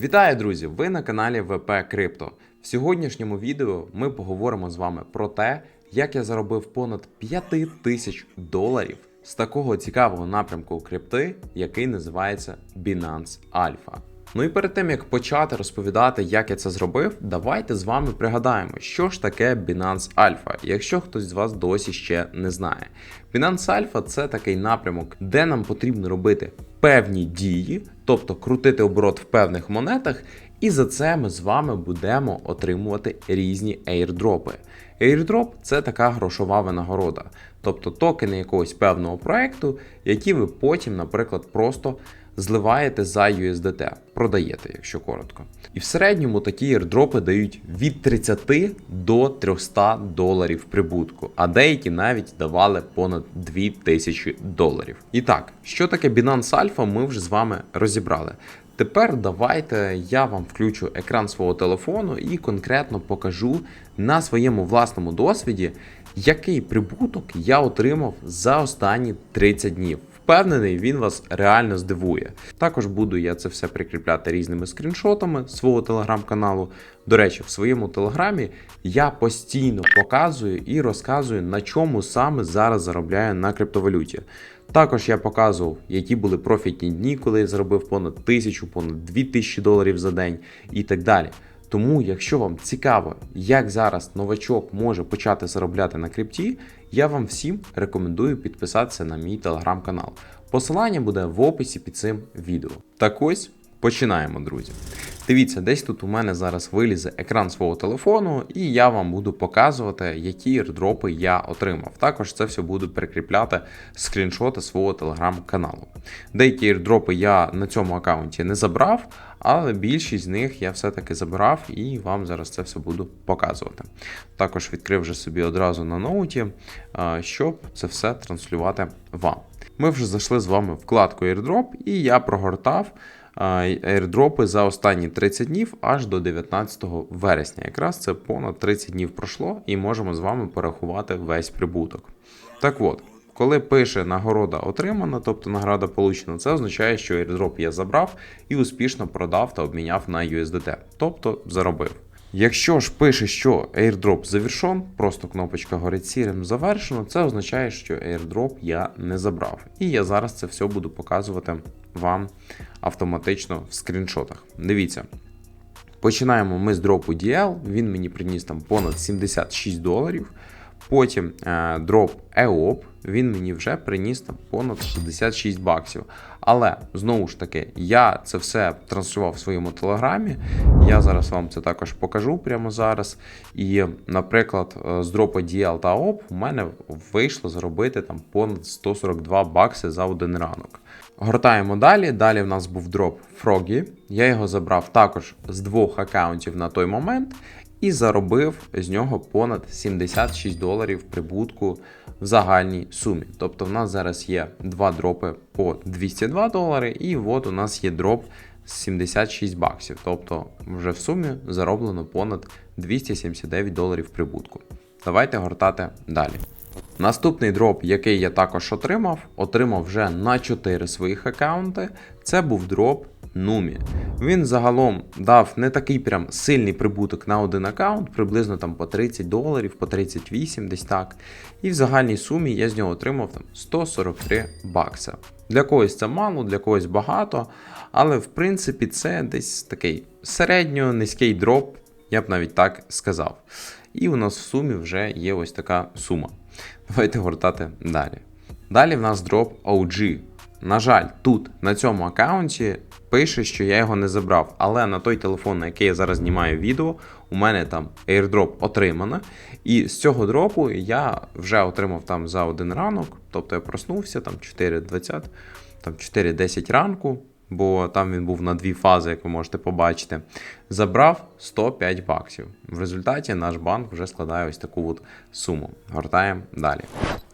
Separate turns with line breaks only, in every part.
Вітаю, друзі! Ви на каналі ВП Крипто. В сьогоднішньому відео ми поговоримо з вами про те, як я заробив понад 5 тисяч доларів з такого цікавого напрямку крипти, який називається Binance Alpha. Ну і перед тим як почати розповідати, як я це зробив, давайте з вами пригадаємо, що ж таке Binance Alpha, якщо хтось з вас досі ще не знає. Binance Alpha це такий напрямок, де нам потрібно робити певні дії, тобто крутити оборот в певних монетах, і за це ми з вами будемо отримувати різні airdropи. Airdrop – це така грошова винагорода, тобто токени якогось певного проекту, які ви потім, наприклад, просто зливаєте за USDT, продаєте, якщо коротко. І в середньому такі airdropи дають від 30 до 300 доларів прибутку, а деякі навіть давали понад 2000 доларів. І так, що таке Binance Alpha, ми вже з вами розібрали. Тепер давайте я вам включу екран свого телефону і конкретно покажу на своєму власному досвіді, який прибуток я отримав за останні 30 днів. Впевнений, він вас реально здивує. Також буду я це все прикріпляти різними скріншотами свого телеграм-каналу. До речі, в своєму телеграмі я постійно показую і розказую, на чому саме зараз заробляю на криптовалюті. Також я показував, які були профітні дні, коли я заробив понад тисячу, понад дві тисячі доларів за день і так далі. Тому, якщо вам цікаво, як зараз новачок може почати заробляти на крипті, я вам всім рекомендую підписатися на мій телеграм-канал. Посилання буде в описі під цим відео. Так ось починаємо, друзі. Дивіться, десь тут у мене зараз вилізе екран свого телефону, і я вам буду показувати, які airdропи я отримав. Також це все буду прикріпляти скріншоти свого телеграм-каналу. Деякі airdропи я на цьому аккаунті не забрав, але більшість з них я все-таки забрав і вам зараз це все буду показувати. Також відкрив вже собі одразу на ноуті, щоб це все транслювати вам. Ми вже зайшли з вами вкладку airdrop, і я прогортав airdропи за останні 30 днів аж до 19 вересня. Якраз це понад 30 днів пройшло, і можемо з вами порахувати весь прибуток. Так от. Коли пише нагорода отримана, тобто награда получена, це означає, що airdrop я забрав і успішно продав та обміняв на USDT, тобто заробив. Якщо ж пише, що airdrop завершен, просто кнопочка горить сірим завершено, це означає, що airdrop я не забрав. І я зараз це все буду показувати вам автоматично в скріншотах. Дивіться. Починаємо ми з дропу DL, він мені приніс там понад 76 доларів. Потім е, дроп EOP, він мені вже приніс там понад 66 баксів. Але знову ж таки, я це все транслював в своєму телеграмі. Я зараз вам це також покажу прямо зараз. І, наприклад, з дропу DL та OP у мене вийшло заробити там понад 142 бакси за один ранок. Гортаємо далі. Далі в нас був дроп Froggy. Я його забрав також з двох аккаунтів на той момент і заробив з нього понад 76 доларів прибутку в загальній сумі. Тобто в нас зараз є два дропи по 202 долари, і от у нас є дроп з 76 баксів. Тобто вже в сумі зароблено понад 279 доларів прибутку. Давайте гортати далі. Наступний дроп, який я також отримав, отримав вже на 4 своїх аккаунти. Це був дроп Нумі. Він загалом дав не такий прям сильний прибуток на один аккаунт, приблизно там по 30 доларів, по 38 десь так. І в загальній сумі я з нього отримав там 143 бакса. Для когось це мало, для когось багато, але в принципі це десь такий середньо низький дроп, я б навіть так сказав. І у нас в сумі вже є ось така сума. Давайте гортати далі. Далі в нас дроп OG. На жаль, тут на цьому аккаунті пише, що я його не забрав. Але на той телефон, на який я зараз знімаю відео, у мене там airdrop отримано. І з цього дропу я вже отримав там за один ранок. Тобто я проснувся там 4.20, там 4.10 ранку бо там він був на дві фази, як ви можете побачити. Забрав 105 баксів. В результаті наш банк вже складає ось таку от суму. Гортаємо далі.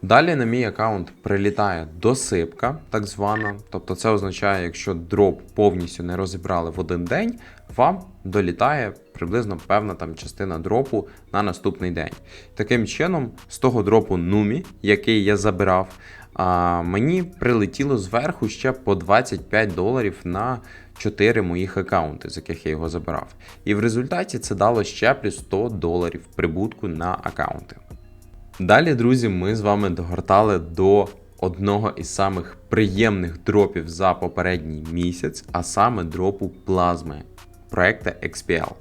Далі на мій аккаунт прилітає досипка, так звана. Тобто це означає, якщо дроп повністю не розібрали в один день, вам долітає приблизно певна там частина дропу на наступний день. Таким чином, з того дропу Нумі, який я забирав, а мені прилетіло зверху ще по 25 доларів на 4 моїх аккаунти, з яких я його забирав. І в результаті це дало ще плюс 100 доларів прибутку на аккаунти. Далі, друзі, ми з вами догортали до одного із самих приємних дропів за попередній місяць, а саме дропу плазми проекта XPL.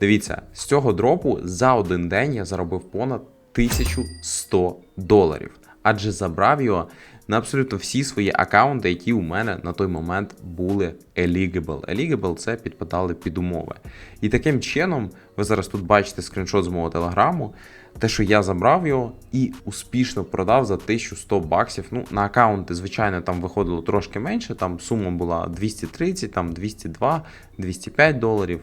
Дивіться, з цього дропу за один день я заробив понад 1100 доларів, адже забрав його на абсолютно всі свої аккаунти, які у мене на той момент були eligible. Eligible – це підпадали під умови. І таким чином, ви зараз тут бачите скріншот з мого телеграму, те, що я забрав його і успішно продав за 1100 баксів. Ну, на аккаунти, звичайно, там виходило трошки менше, там сума була 230, там 202, 205 доларів.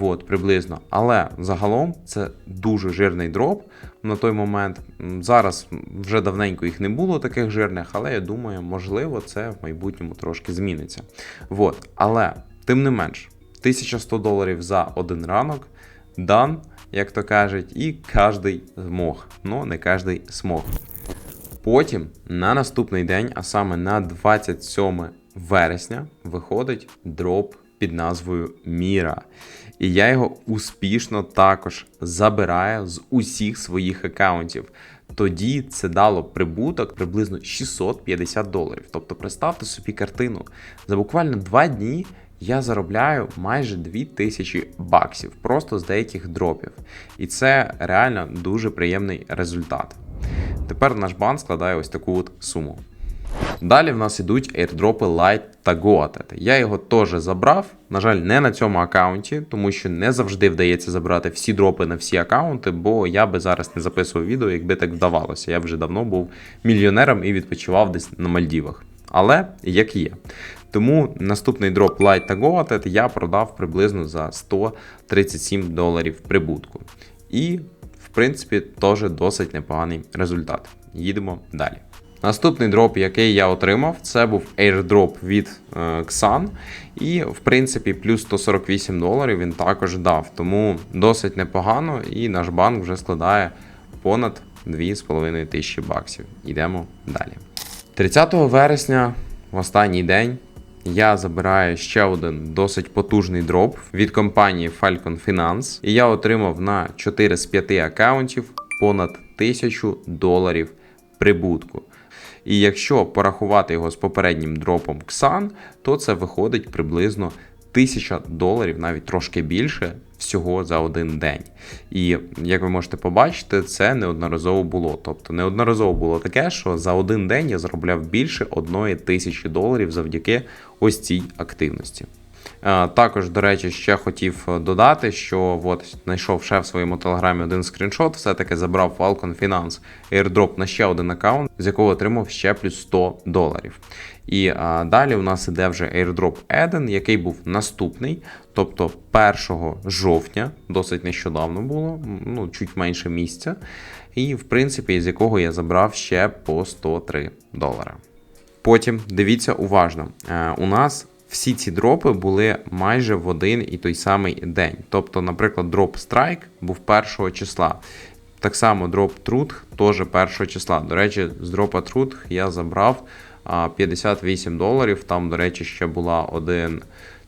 От, приблизно. Але загалом це дуже жирний дроп на той момент. Зараз вже давненько їх не було таких жирних, але я думаю, можливо, це в майбутньому трошки зміниться. От. Але, тим не менш, 1100 доларів за один ранок дан, як то кажуть, і кожний змог. Ну, не кожний смог. Потім на наступний день, а саме на 27 вересня, виходить дроп під назвою Міра. І я його успішно також забираю з усіх своїх аккаунтів. Тоді це дало прибуток приблизно 650 доларів. Тобто, представте собі картину. За буквально два дні я заробляю майже 2000 баксів просто з деяких дропів. І це реально дуже приємний результат. Тепер наш бан складає ось таку от суму. Далі в нас ідуть airdropи Light та Goated. Я його теж забрав. На жаль, не на цьому аккаунті, тому що не завжди вдається забрати всі дропи на всі аккаунти, бо я би зараз не записував відео, якби так вдавалося. Я вже давно був мільйонером і відпочивав десь на Мальдівах. Але як є. Тому наступний дроп Light та Goated я продав приблизно за 137 доларів прибутку. І, в принципі, теж досить непоганий результат. Їдемо далі. Наступний дроп, який я отримав, це був airdrop від е, Xan. І, в принципі, плюс 148 доларів він також дав. Тому досить непогано, і наш банк вже складає понад 2,5 тисячі баксів. Йдемо далі. 30 вересня, в останній день, я забираю ще один досить потужний дроп від компанії Falcon Finance. І я отримав на 4 з 5 аккаунтів понад 1000 доларів прибутку. І якщо порахувати його з попереднім дропом XAN, то це виходить приблизно 1000 доларів, навіть трошки більше, всього за один день. І як ви можете побачити, це неодноразово було. Тобто неодноразово було таке, що за один день я заробляв більше одної тисячі доларів завдяки ось цій активності. Е, Також, до речі, ще хотів додати, що от знайшов ще в своєму телеграмі один скріншот, все-таки забрав Falcon Finance airdrop на ще один аккаунт, з якого отримав ще плюс 100 доларів. І а, далі у нас іде вже airdrop Eden, який був наступний, тобто 1 жовтня, досить нещодавно було, ну чуть менше місця. І в принципі, з якого я забрав ще по 103 долара. Потім дивіться уважно. Е, у нас всі ці дропи були майже в один і той самий день. Тобто, наприклад, дроп Strike був 1 числа. Так само дроп Truth теж 1 числа. До речі, з дропа Truth я забрав 58 доларів. Там, до речі, ще була один.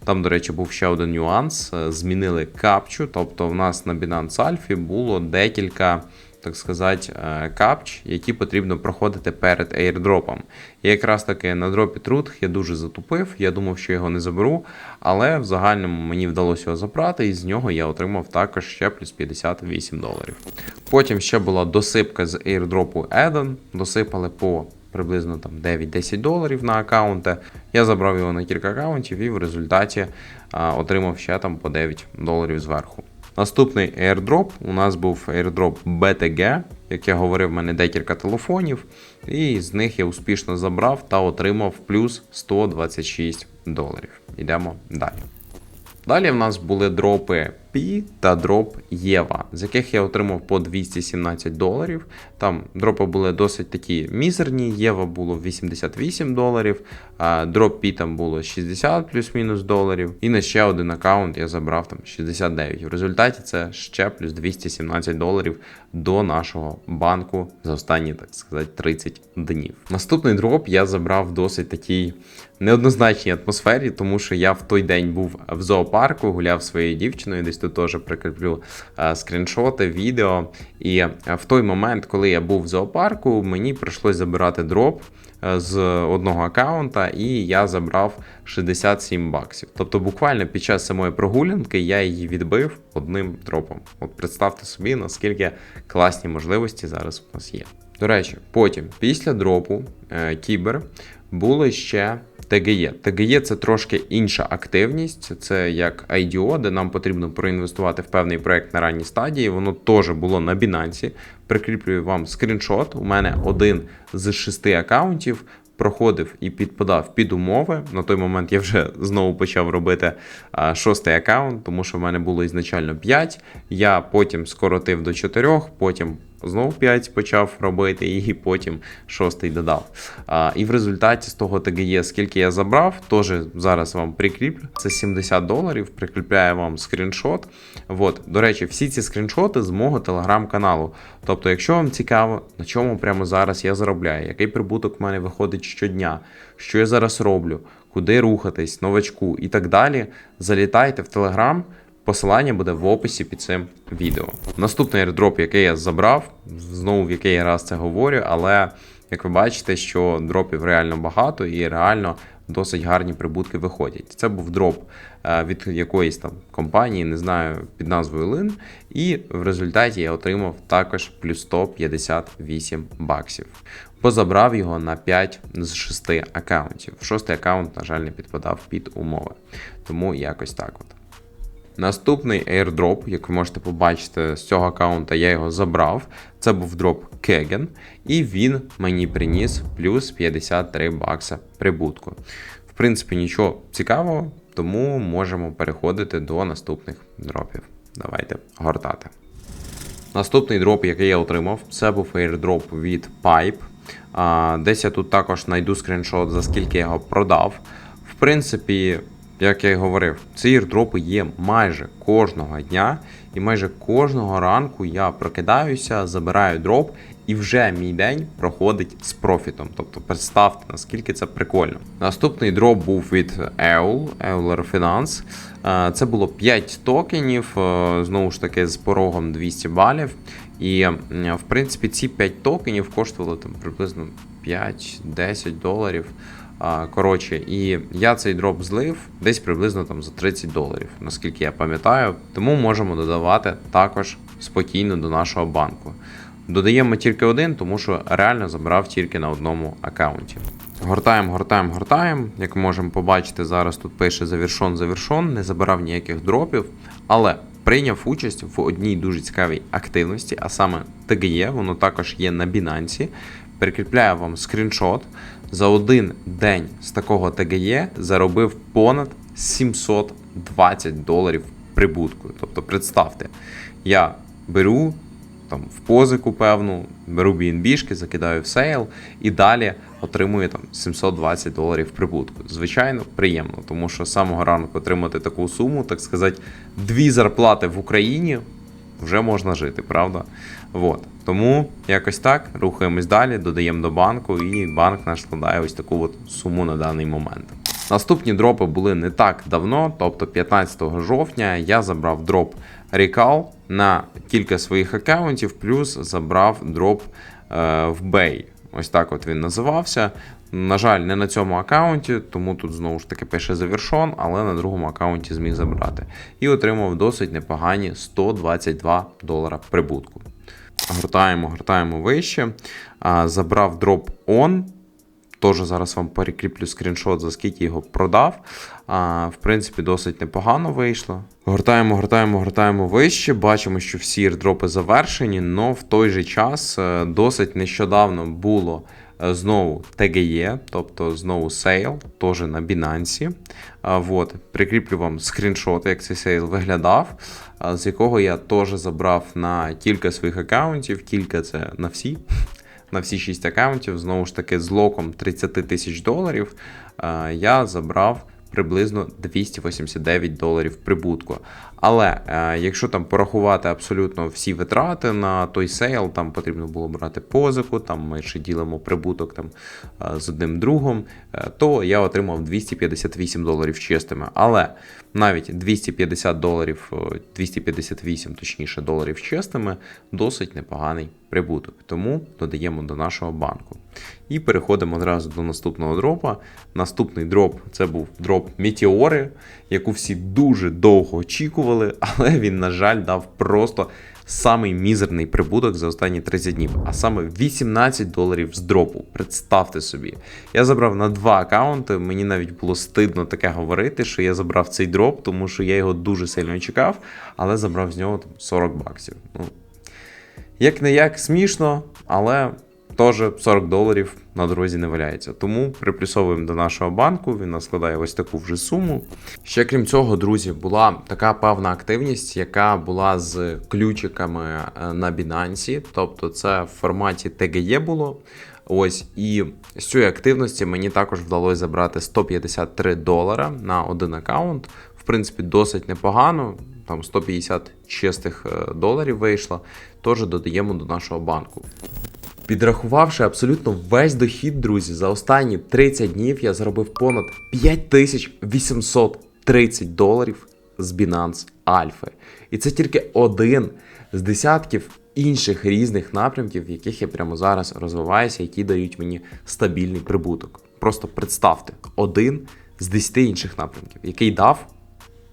Там, до речі, був ще один нюанс. Е, Змінили капчу. Тобто, в нас на Binance Alpha було декілька так сказати, е, капч, які потрібно проходити перед airdropом. І якраз таки на дропі Truth я дуже затупив, я думав, що його не заберу, але в загальному мені вдалося його забрати, і з нього я отримав також ще плюс 58 доларів. Потім ще була досипка з airdropу Eden, досипали по приблизно там 9-10 доларів на аккаунти. Я забрав його на кілька аккаунтів і в результаті а, отримав ще там по 9 доларів зверху. Наступний airdrop у нас був airdrop BTG, як я говорив, в мене декілька телефонів, і з них я успішно забрав та отримав плюс 126 доларів. Йдемо далі. Далі в нас були дропи Пі та дроп Єва, з яких я отримав по 217 доларів. Там дропи були досить такі мізерні. Єва було 88 доларів, а дроп Пі там було 60 плюс-мінус доларів. І на ще один аккаунт я забрав там 69. В результаті це ще плюс 217 доларів до нашого банку за останні, так сказати, 30 днів. Наступний дроп я забрав досить такій неоднозначній атмосфері, тому що я в той день був в зоопарку, гуляв своєю дівчиною. Десь тут теж прикріплю е, скріншоти, відео. І е, в той момент, коли я був в зоопарку, мені прийшлось забирати дроп е, з одного аккаунта, і я забрав 67 баксів. Тобто, буквально під час самої прогулянки я її відбив одним дропом. От представте собі, наскільки класні можливості зараз у нас є. До речі, потім, після дропу Кібер, було ще ТГЄ. ТГЄ це трошки інша активність, це як IDO, де нам потрібно проінвестувати в певний проект на ранній стадії. Воно теж було на Binance. Прикріплюю вам скріншот. У мене один з шести аккаунтів. Проходив і підпадав під умови. На той момент я вже знову почав робити а, шостий аккаунт, тому що в мене було ізначально 5. Я потім скоротив до 4, потім знову 5 почав робити, і потім шостий додав. А, і в результаті з того ТГЄ, скільки я забрав, теж зараз вам прикріплю. Це 70 доларів, прикріпляю вам скріншот. От, до речі, всі ці скріншоти з мого телеграм-каналу. Тобто, якщо вам цікаво, на чому прямо зараз я заробляю, який прибуток в мене виходить щодня, що я зараз роблю, куди рухатись, новачку і так далі, залітайте в телеграм. Посилання буде в описі під цим відео. Наступний airdrop, який я забрав, знову в який раз це говорю, але як ви бачите, що дропів реально багато і реально досить гарні прибутки виходять. Це був дроп е, від якоїсь там компанії, не знаю, під назвою Лин. І в результаті я отримав також плюс 158 баксів. Позабрав його на 5 з 6 аккаунтів. Шостий аккаунт, на жаль, не підпадав під умови. Тому якось так от. Наступний airdrop, як ви можете побачити з цього аккаунта, я його забрав. Це був дроп Kegen, і він мені приніс плюс 53 бакса прибутку. В принципі, нічого цікавого, тому можемо переходити до наступних дропів. Давайте гортати. Наступний дроп, який я отримав, це був airdrop від Pipe. Десь я тут також знайду скріншот, за скільки я його продав. В принципі, як я і говорив, ці ірдропи є майже кожного дня, і майже кожного ранку я прокидаюся, забираю дроп, і вже мій день проходить з профітом. Тобто представте, наскільки це прикольно. Наступний дроп був від EUL, Euler Finance. Е, Це було 5 токенів, е, знову ж таки, з порогом 200 балів. І в принципі ці 5 токенів коштували там приблизно 5-10 доларів. Коротше, і я цей дроп злив десь приблизно там за 30 доларів, наскільки я пам'ятаю. Тому можемо додавати також спокійно до нашого банку. Додаємо тільки один, тому що реально забрав тільки на одному аккаунті. Гортаємо, гортаємо, гортаємо. Як можемо побачити, зараз тут пише завершон, завершон, не забирав ніяких дропів, але прийняв участь в одній дуже цікавій активності, а саме ТГЄ, воно також є на Binance. Прикріпляю вам скріншот. За один день з такого ТГЄ заробив понад 720 доларів прибутку. Тобто, представте, я беру там в позику певну, беру BNB-шки, закидаю в сейл і далі отримую там 720 доларів прибутку. Звичайно, приємно, тому що з самого ранку отримати таку суму, так сказати, дві зарплати в Україні вже можна жити, правда? Вот. Тому якось так рухаємось далі, додаємо до банку, і банк наш складає ось таку от суму на даний момент. Наступні дропи були не так давно, тобто 15 жовтня я забрав дроп Recall на кілька своїх аккаунтів, плюс забрав дроп е, в Bay. Ось так от він називався. На жаль, не на цьому аккаунті, тому тут знову ж таки пише завершон, але на другому аккаунті зміг забрати. І отримав досить непогані 122 долара прибутку. Гортаємо, гортаємо вище. Забрав дроп on. Теж зараз вам перекріплю скріншот, за скільки його продав. А, В принципі, досить непогано вийшло. Гортаємо, гортаємо, гортаємо вище. Бачимо, що всі дропи завершені, але в той же час е, досить нещодавно було Знову TGE, тобто знову сейл, теж на Binance. А, Вот, прикріплю вам скріншот, як цей сейл виглядав, з якого я теж забрав на кілька своїх аккаунтів, кілька це на всі. На всі 6 аккаунтів, знову ж таки, з локом 30 тисяч доларів, е, я забрав приблизно 289 доларів прибутку. Але е, якщо там порахувати абсолютно всі витрати на той сейл, там потрібно було брати позику, там ми ще ділимо прибуток там е, з одним другом, е, то я отримав 258 доларів чистими. Але навіть 250 доларів, е, 258 точніше доларів чистими, досить непоганий прибуток. Тому додаємо до нашого банку. І переходимо одразу до наступного дропа. Наступний дроп це був дроп Метеори, яку всі дуже довго очікували, але він, на жаль, дав просто самий мізерний прибуток за останні 30 днів, а саме 18 доларів з дропу. Представте собі. Я забрав на два аккаунти. Мені навіть було стидно таке говорити, що я забрав цей дроп, тому що я його дуже сильно чекав, але забрав з нього там 40 баксів. Ну, як не як смішно, але теж 40 доларів на дорозі не валяється. Тому приплюсовуємо до нашого банку, він нас складає ось таку вже суму. Ще крім цього, друзі, була така певна активність, яка була з ключиками е, на Binance, тобто це в форматі TGE було. Ось і з цієї активності мені також вдалося забрати 153 долара на один аккаунт. В принципі, досить непогано. Там 150 чистих е, доларів вийшло. Теж додаємо до нашого банку. Підрахувавши абсолютно весь дохід, друзі, за останні 30 днів я заробив понад 5830 доларів з Binance Alpha. І це тільки один з десятків інших різних напрямків, в яких я прямо зараз розвиваюся, які дають мені стабільний прибуток. Просто представте, один з 10 інших напрямків, який дав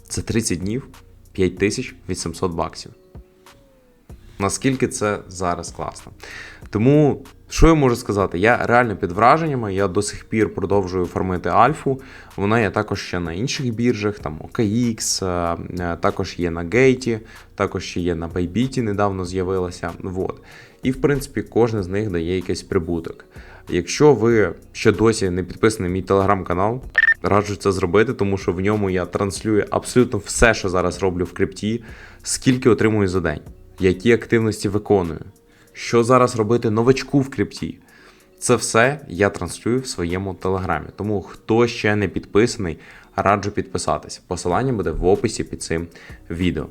за 30 днів 5800 баксів. Наскільки це зараз класно. Тому, що я можу сказати? Я реально під враженнями, я до сих пір продовжую фармити альфу. Вона є також ще на інших біржах, там OKX, е, е, також є на Гейті, також ще є на Bybit недавно з'явилася. Вот. І в принципі кожен з них дає якийсь прибуток. Якщо ви ще досі не підписані на мій телеграм-канал, раджу це зробити, тому що в ньому я транслюю абсолютно все, що зараз роблю в крипті, скільки отримую за день, які активності виконую, що зараз робити новачку в крипті. Це все я транслюю в своєму телеграмі. Тому хто ще не підписаний, раджу підписатись. Посилання буде в описі під цим відео.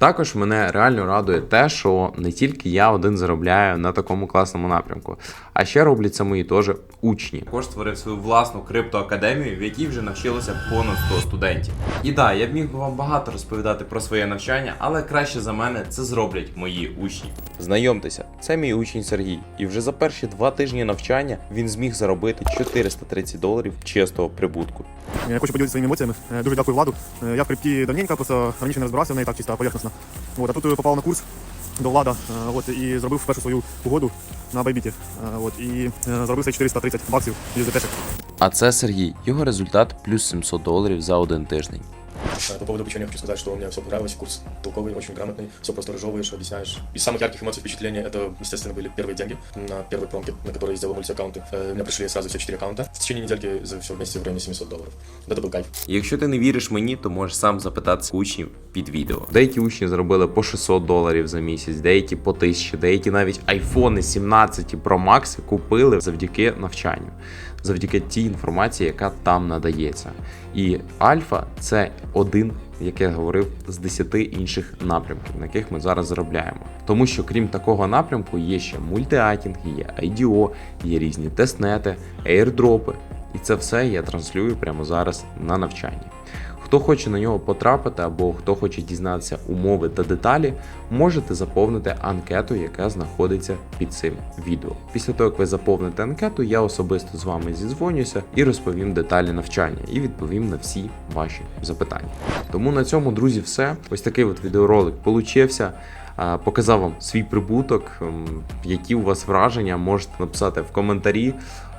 Також мене реально радує те, що не тільки я один заробляю на такому класному напрямку, а ще роблять це мої теж учні. Також створив свою власну криптоакадемію, в якій вже навчилося понад 100 студентів. І да, я б міг би вам багато розповідати про своє навчання, але краще за мене це зроблять мої учні. Знайомтеся, це мій учень Сергій, і вже за перші два тижні навчання він зміг заробити 430 доларів чистого прибутку.
Я хочу поділитися своїми емоціями. Е, Дуже дякую владу. Е, Я в крипті давненько, просто раніше не розбирався в неї так чисто поверхностно. От, а тут е, попав на курс до влада е, от, і зробив першу свою угоду на Байбіті. От, і зробив цей 430 баксів USDT.
А це Сергій. Його результат плюс 700 доларів за один тиждень.
А, По поводу обучения хочу сказать, что мне все понравилось. Курс толковый, очень грамотный, все просто разжевываешь, объясняешь. Из самых ярких эмоций, впечатлений, это, естественно, были первые деньги на первой промке, на которой я сделал мультиаккаунты. Э, У меня пришли сразу все четыре аккаунта. В течение недельки за все вместе в районе 700 долларов. Вот Это был кайф.
Якщо ти не віриш мені, то можеш сам запитатися учнів під відео. Деякі учні заробили по 600 доларів за місяць, деякі по 1000, деякі навіть айфони 17 Pro Max купили завдяки навчанню, завдяки тій інформації, яка там надається. І Альфа це один. Як я говорив, з 10 інших напрямків, на яких ми зараз заробляємо. Тому що крім такого напрямку є ще мультиатінг, є IDO, є різні тестнети, аірдропи. І це все я транслюю прямо зараз на навчанні. Хто хоче на нього потрапити або хто хоче дізнатися умови та деталі, можете заповнити анкету, яка знаходиться під цим відео. Після того, як ви заповните анкету, я особисто з вами зідзвонюся і розповім деталі навчання і відповім на всі ваші запитання. Тому на цьому, друзі, все. Ось такий от відеоролик получився. Показав вам свій прибуток, ем, які у вас враження, можете написати в коментарі.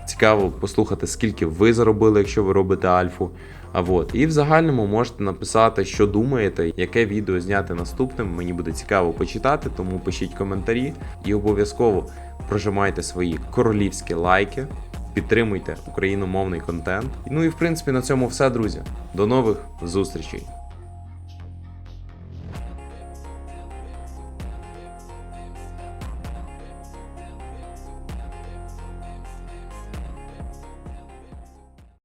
Цікаво послухати, скільки ви заробили, якщо ви робите альфу. А вот. І в загальному можете написати, що думаєте, яке відео зняти наступним. Мені буде цікаво почитати, тому пишіть коментарі і обов'язково прожимайте свої королівські лайки, підтримуйте україномовний контент. Ну і в принципі на цьому все, друзі. До нових зустрічей!